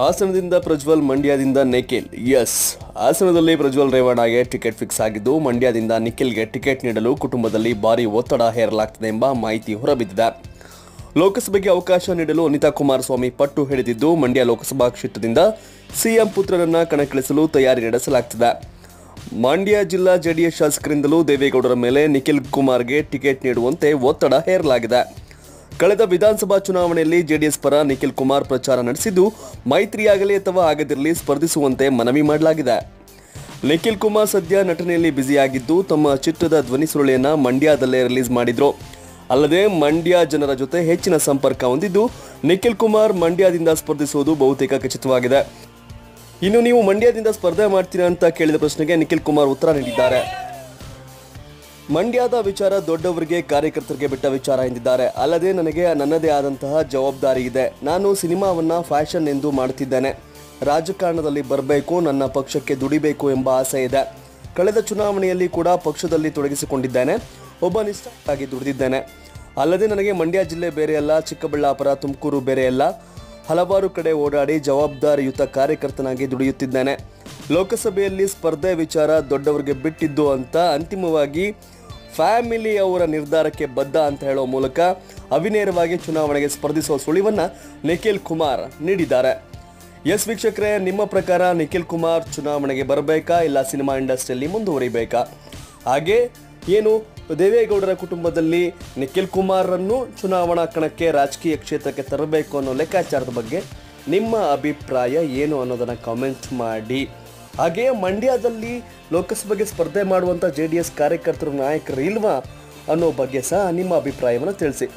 ಹಾಸನದಿಂದ ಪ್ರಜ್ವಲ್, ಮಂಡ್ಯದಿಂದ ನಿಖಿಲ್. ಎಸ್ ಹಾಸನದಲ್ಲಿ Prajwal ರೇವಣ್ಣಗೆ ticket fix ಆಗಿದ್ದು, ಮಂಡ್ಯದಿಂದ ನಿಖಿಲ್ಗೆ ಟಿಕೆಟ್ ನೀಡಲು ಕುಟುಂಬದಲ್ಲಿ ಭಾರಿ ಒತ್ತಡ ಹೇರಲಾಗ್ತದೆ ಎಂಬ ಮಾಹಿತಿ ಹೊರಬಿದ್ದಿದೆ. ಲೋಕಸಭೆಗೆ ಅವಕಾಶ ನೀಡಲು ಅನಿತಾ ಕುಮಾರಸ್ವಾಮಿ ಪಟ್ಟು ಹಿಡಿದಿದ್ದು, ಮಂಡ್ಯ ಲೋಕಸಭಾ ಕ್ಷೇತ್ರದಿಂದ ಸಿಎಂ ಪುತ್ರರನ್ನ ಕಣಕ್ಕಿಳಿಸಲು ತಯಾರಿ ನಡೆಸಲಾಗ್ತಿದೆ. ಮಂಡ್ಯ ಜಿಲ್ಲಾ ಜೆಡಿಎಸ್ ಶಾಸಕರಿಂದಲೂ ದೇವೇಗೌಡರ ಮೇಲೆ ನಿಖಿಲ್ ಕುಮಾರ್ಗೆ ಟಿಕೆಟ್ ನೀಡುವಂತೆ ಒತ್ತಡ ಹೇರಲಾಗಿದೆ. ಕಳೆದ ವಿಧಾನಸಭಾ ಚುನಾವಣೆಯಲ್ಲಿ ಜೆಡಿಎಸ್ ಪರ ನಿಖಿಲ್ ಕುಮಾರ್ ಪ್ರಚಾರ ನಡೆಸಿದ್ದು, ಮೈತ್ರಿಯಾಗಲಿ ಅಥವಾ ಆಗದಿರಲಿ ಸ್ಪರ್ಧಿಸುವಂತೆ ಮನವಿ ಮಾಡಲಾಗಿದೆ. ನಿಖಿಲ್ ಕುಮಾರ್ ಸದ್ಯ ನಟನೆಯಲ್ಲಿ ಬ್ಯುಸಿಯಾಗಿದ್ದು, ತಮ್ಮ ಚಿತ್ರದ ಧ್ವನಿ ಸುರುಳಿಯನ್ನ ಮಂಡ್ಯದಲ್ಲೇ ರಿಲೀಸ್ ಮಾಡಿದ್ರು. ಅಲ್ಲದೆ, ಮಂಡ್ಯ ಜನರ ಜೊತೆ ಹೆಚ್ಚಿನ ಸಂಪರ್ಕ ಹೊಂದಿದ್ದು, ನಿಖಿಲ್ ಕುಮಾರ್ ಮಂಡ್ಯದಿಂದ ಸ್ಪರ್ಧಿಸುವುದು ಬಹುತೇಕ ಖಚಿತವಾಗಿದೆ. ಇನ್ನು ನೀವು ಮಂಡ್ಯದಿಂದ ಸ್ಪರ್ಧೆ ಮಾಡ್ತೀರಾ ಅಂತ ಕೇಳಿದ ಪ್ರಶ್ನೆಗೆ ನಿಖಿಲ್ ಕುಮಾರ್ ಉತ್ತರ ನೀಡಿದ್ದಾರೆ. ಮಂಡ್ಯದ ವಿಚಾರ ದೊಡ್ಡವರಿಗೆ ಕಾರ್ಯಕರ್ತರಿಗೆ ಬಿಟ್ಟ ವಿಚಾರ ಎಂದಿದ್ದಾರೆ. ಅಲ್ಲದೆ ನನಗೆ ನನ್ನದೇ ಆದಂತಹ ಜವಾಬ್ದಾರಿ ಇದೆ. ನಾನು ಸಿನಿಮಾವನ್ನ ಫ್ಯಾಷನ್ ಎಂದು ಮಾಡುತ್ತಿದ್ದೇನೆ. ರಾಜಕಾರಣದಲ್ಲಿ ಬರಬೇಕು, ನನ್ನ ಪಕ್ಷಕ್ಕೆ ದುಡಿಬೇಕು ಎಂಬ ಆಸೆ ಇದೆ. ಕಳೆದ ಚುನಾವಣೆಯಲ್ಲಿ ಕೂಡ ಪಕ್ಷದಲ್ಲಿ ತೊಡಗಿಸಿಕೊಂಡಿದ್ದೇನೆ. ಒಬ್ಬ ನಿಷ್ಠಾಗಿ ದುಡಿದಿದ್ದೇನೆ. ಅಲ್ಲದೆ ನನಗೆ ಮಂಡ್ಯ ಜಿಲ್ಲೆ ಬೇರೆಯಲ್ಲ, ಚಿಕ್ಕಬಳ್ಳಾಪುರ, ತುಮಕೂರು ಬೇರೆಯಲ್ಲ. ಹಲವಾರು ಕಡೆ ಓಡಾಡಿ ಜವಾಬ್ದಾರಿಯುತ ಕಾರ್ಯಕರ್ತನಾಗಿ ದುಡಿಯುತ್ತಿದ್ದೇನೆ. ಲೋಕಸಭೆಯಲ್ಲಿ ಸ್ಪರ್ಧೆ ವಿಚಾರ ದೊಡ್ಡವರಿಗೆ ಬಿಟ್ಟಿದ್ದು ಅಂತ ಅಂತಿಮವಾಗಿ ಫ್ಯಾಮಿಲಿ ಅವರ ನಿರ್ಧಾರಕ್ಕೆ ಬದ್ಧ ಅಂತ ಹೇಳೋ ಮೂಲಕ ಅವಿನೇರವಾಗಿ ಚುನಾವಣೆಗೆ ಸ್ಪರ್ಧಿಸುವ ಸುಳಿವನ್ನು ನಿಖಿಲ್ ಕುಮಾರ್ ನೀಡಿದ್ದಾರೆ. ಎಸ್ ವೀಕ್ಷಕರೇ, ನಿಮ್ಮ ಪ್ರಕಾರ ನಿಖಿಲ್ ಕುಮಾರ್ ಚುನಾವಣೆಗೆ ಬರಬೇಕಾ, ಇಲ್ಲ ಸಿನಿಮಾ ಇಂಡಸ್ಟ್ರಿಯಲ್ಲಿ ಮುಂದುವರಿಬೇಕಾ? ಹಾಗೆ ಏನು ದೇವೇಗೌಡರ ಕುಟುಂಬದಲ್ಲಿ ನಿಖಿಲ್ ಕುಮಾರನ್ನು ಚುನಾವಣಾ ಕಣಕ್ಕೆ ರಾಜಕೀಯ ಕ್ಷೇತ್ರಕ್ಕೆ ತರಬೇಕು ಅನ್ನೋ ಲೆಕ್ಕಾಚಾರದ ಬಗ್ಗೆ ನಿಮ್ಮ ಅಭಿಪ್ರಾಯ ಏನು ಅನ್ನೋದನ್ನು ಕಾಮೆಂಟ್ ಮಾಡಿ. ಹಾಗೆಯೇ ಮಂಡ್ಯದಲ್ಲಿ ಲೋಕಸಭೆಗೆ ಸ್ಪರ್ಧೆ ಮಾಡುವಂಥ ಜೆ ಡಿ ಎಸ್ ಕಾರ್ಯಕರ್ತರು ನಾಯಕರು ಇಲ್ವಾ ಅನ್ನೋ ಬಗ್ಗೆ ಸಹ ನಿಮ್ಮ ಅಭಿಪ್ರಾಯವನ್ನು ತಿಳಿಸಿ.